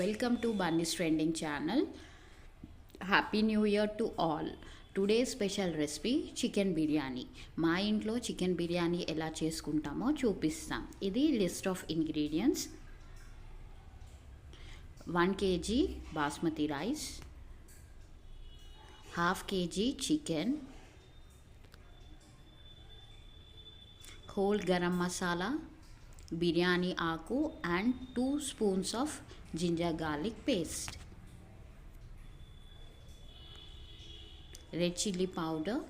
Welcome to Bunny's trending channel happy new year to all today special recipe chicken biryani మా ఇంట్లో chicken biryani ఎలా చేసుకుంటామో చూపిస్తాం. ఇది list of ingredients one KG basmati rice half KG chicken whole garam masala biryani ఆకు and two spoons of ginger garlic paste red chilli powder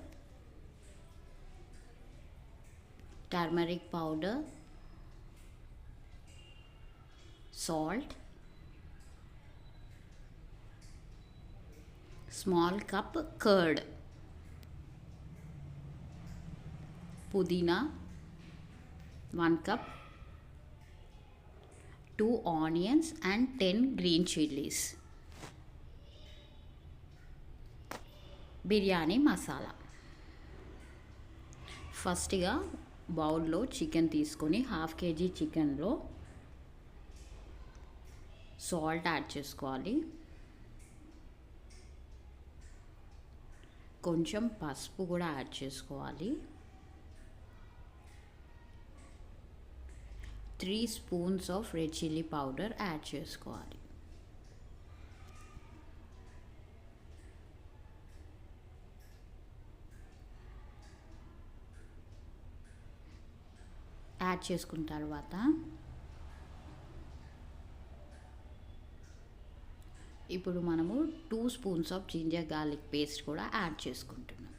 turmeric powder salt small cup curd పుదీనా one cup two onions and ten green chillies. Biryani masala. ఫస్ట్గా బౌల్లో chicken తీసుకొని half KG చికెన్లో salt add చేసుకోవాలి. కొంచెం పసుపు కూడా add చేసుకోవాలి. Three spoons of red chilli powder add చేసుకోవాలి యాడ్ చేసుకున్న తర్వాత ఇప్పుడు మనము two spoons of ginger garlic paste కూడా యాడ్ చేసుకుంటున్నాం.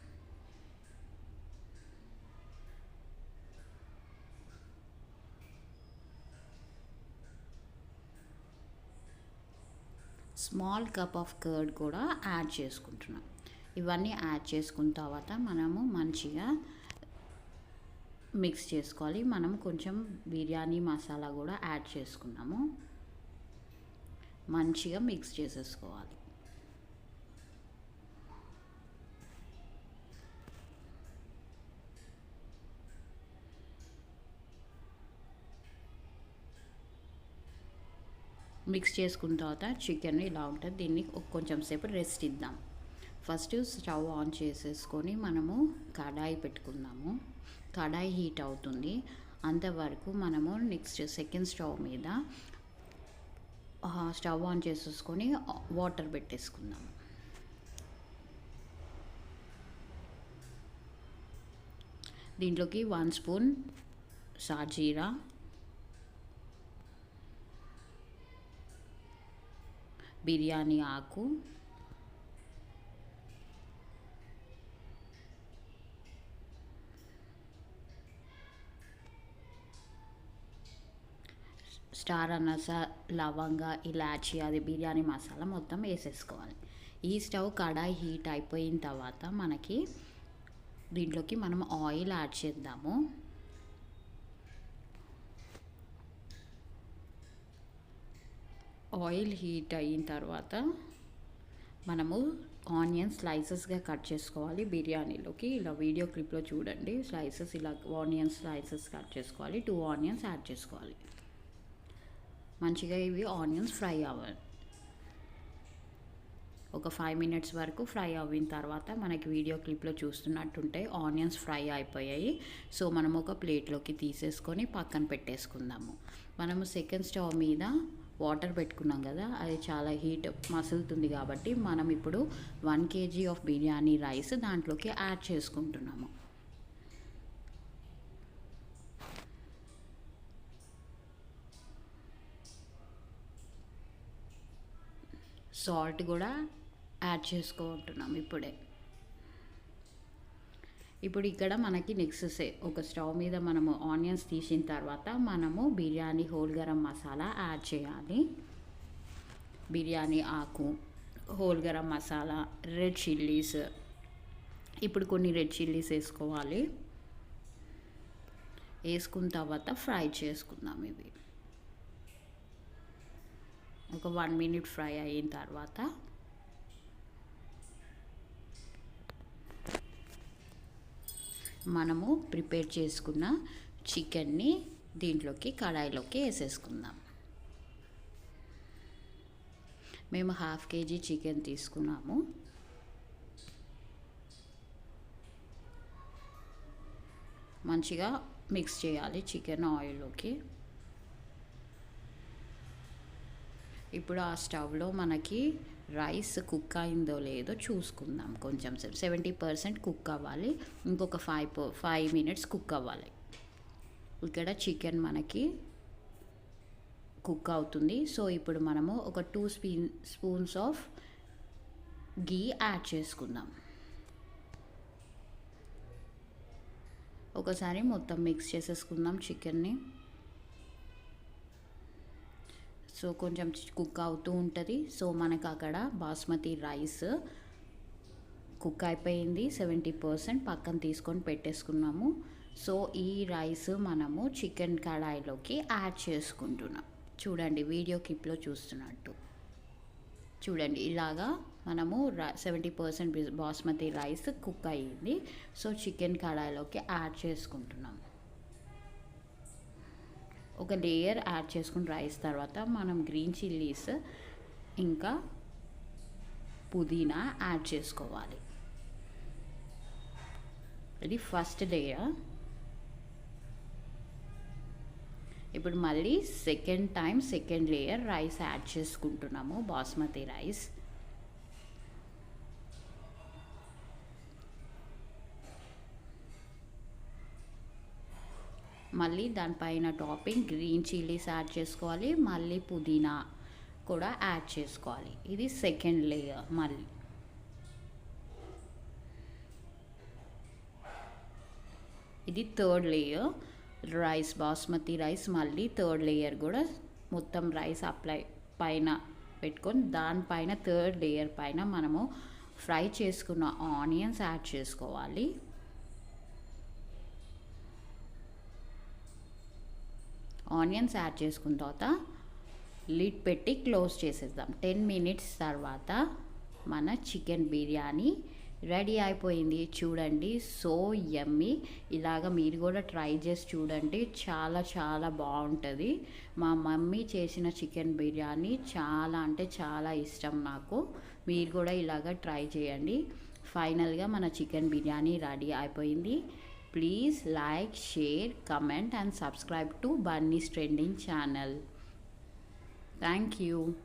స్మాల్ కప్ ఆఫ్ కర్డ్ కూడా యాడ్ చేసుకుంటున్నాం. ఇవన్నీ యాడ్ చేసుకున్న తర్వాత మనము మంచిగా మిక్స్ చేసుకోవాలి. మనం కొంచెం బిర్యానీ మసాలా కూడా యాడ్ చేసుకున్నాము. మంచిగా మిక్స్ చేసేసుకోవాలి. మిక్స్ చేసుకున్న తర్వాత చికెన్ ఇలా ఉంటుంది. దీన్ని కొంచెం సేపు రెస్ట్ ఇద్దాం. ఫస్ట్ స్టవ్ ఆన్ చేసేసుకొని మనము కడాయి పెట్టుకుందాము. కడాయి హీట్ అవుతుంది. అంతవరకు మనము నెక్స్ట్ సెకండ్ స్టవ్ మీద స్టవ్ ఆన్ చేసేసుకొని వాటర్ పెట్టేసుకుందాము. దీంట్లోకి వన్ స్పూన్ సాజీరా బిర్యానీ ఆకు. స్టార్ అనస లవంగ ఇలాచి అది బిర్యానీ మసాలా మొత్తం వేసేసుకోవాలి. ఈ స్టవ్ కడాయి హీట్ అయిపోయిన తర్వాత మనకి దీంట్లోకి మనం ఆయిల్ యాడ్ చేద్దాము. ఆయిల్ హీట్ అయిన తర్వాత మనము ఆనియన్ స్లైసెస్గా కట్ చేసుకోవాలి బిర్యానీలోకి. ఇలా వీడియో క్లిప్లో చూడండి. స్లైసెస్ ఇలా ఆనియన్ స్లైసెస్ కట్ చేసుకోవాలి. టూ ఆనియన్స్ యాడ్ చేసుకోవాలి. మంచిగా ఇవి ఆనియన్స్ ఫ్రై అవ్వాలి. ఒక ఫైవ్ మినిట్స్ వరకు ఫ్రై అయిన తర్వాత మనకి వీడియో క్లిప్లో చూస్తున్నట్టుంటే ఆనియన్స్ ఫ్రై అయిపోయాయి. సో మనం ఒక ప్లేట్లోకి తీసేసుకొని పక్కన పెట్టేసుకుందాము. మనము సెకండ్ స్టవ్ మీద వాటర్ పెట్టుకున్నాం కదా అది చాలా హీట్ మసులుతుంది కాబట్టి మనం ఇప్పుడు one KG of biryani rice దాంట్లోకి యాడ్ చేసుకుంటున్నాము. సాల్ట్ కూడా యాడ్ చేసుకుంటున్నాం ఇప్పుడే. ఇప్పుడు ఇక్కడ మనకి నెక్స్ట్ సే ఒక స్టవ్ మీద మనము ఆనియన్స్ తీసిన తర్వాత మనము బిర్యానీ హోల్ గరం మసాలా యాడ్ చేయాలి. బిర్యానీ ఆకు whole garam masala red chillies. ఇప్పుడు కొన్ని రెడ్ చిల్లీస్ వేసుకోవాలి. వేసుకున్న తర్వాత ఫ్రై చేసుకుందాం ఇవి. ఒక వన్ మినిట్ ఫ్రై అయిన తర్వాత మనము ప్రిపేర్ చేసుకున్న చికెన్ని దీంట్లోకి కడాయిలోకి వేసేసుకుందాం. మేము హాఫ్ కేజీ చికెన్ తీసుకున్నాము. మంచిగా మిక్స్ చేయాలి చికెన్ ఆయిల్లోకి. ఇప్పుడు ఆ స్టవ్లో మనకి రైస్ కుక్ అయిందో లేదో చూసుకుందాం కొంచెం సేపు. సెవెంటీ పర్సెంట్ కుక్ అవ్వాలి. ఇంకొక ఫైవ్ ఫైవ్ మినిట్స్ కుక్ అవ్వాలి. ఇక్కడ చికెన్ మనకి కుక్ అవుతుంది. సో ఇప్పుడు మనము ఒక two spoon spoons of ghee add చేసుకుందాం. ఒకసారి మొత్తం మిక్స్ చేసేసుకుందాం చికెన్ని. సో కొంచెం కుక్ అవుతూ ఉంటుంది. సో మనకు అక్కడ బాస్మతి రైస్ కుక్ అయిపోయింది. సెవెంటీ పర్సెంట్ పక్కన తీసుకొని పెట్టేసుకున్నాము. సో ఈ రైస్ మనము చికెన్ కడాయిలోకి యాడ్ చేసుకుంటున్నాం. చూడండి వీడియో క్లిప్లో చూస్తున్నట్టు. చూడండి ఇలాగా మనము seventy percent basmati rice cook అయ్యింది. సో చికెన్ కడాయిలోకి యాడ్ చేసుకుంటున్నాము ఒక లేయర్ యాడ్ చేసుకుని రైస్ తర్వాత మనం గ్రీన్ చిల్లీస్ ఇంకా పుదీనా యాడ్ చేసుకోవాలి. ఇది ఫస్ట్ లేయర్ ఇప్పుడు మళ్ళీ second time second layer rice add చేసుకుంటున్నాము బాస్మతి రైస్ మళ్ళీ దానిపైన టాపింగ్ గ్రీన్ చిల్లీస్ యాడ్ చేసుకోవాలి మళ్ళీ పుదీనా కూడా యాడ్ చేసుకోవాలి. ఇది సెకండ్ లేయర్ మళ్ళీ. ఇది third layer rice basmati rice మళ్ళీ థర్డ్ లేయర్ కూడా మొత్తం రైస్ అప్లై పైన పెట్టుకొని దానిపైన థర్డ్ లేయర్ పైన మనము ఫ్రై చేసుకున్న ఆనియన్స్ యాడ్ చేసుకోవాలి. ఆనియన్స్ యాడ్ చేసుకున్న తర్వాత లిడ్ పెట్టి క్లోజ్ చేసేద్దాం. టెన్ మినిట్స్ తర్వాత మన చికెన్ బిర్యానీ రెడీ అయిపోయింది. చూడండి సో యమ్మీ. ఇలాగ మీరు కూడా ట్రై చేసి చూడండి. చాలా చాలా బాగుంటుంది. మా మమ్మీ చేసిన చికెన్ బిర్యానీ చాలా అంటే చాలా ఇష్టం నాకు. మీరు కూడా ఇలాగ ట్రై చేయండి. ఫైనల్గా మన చికెన్ బిర్యానీ రెడీ అయిపోయింది. Please like, share, comment and subscribe to Bunny's Trending channel. Thank you.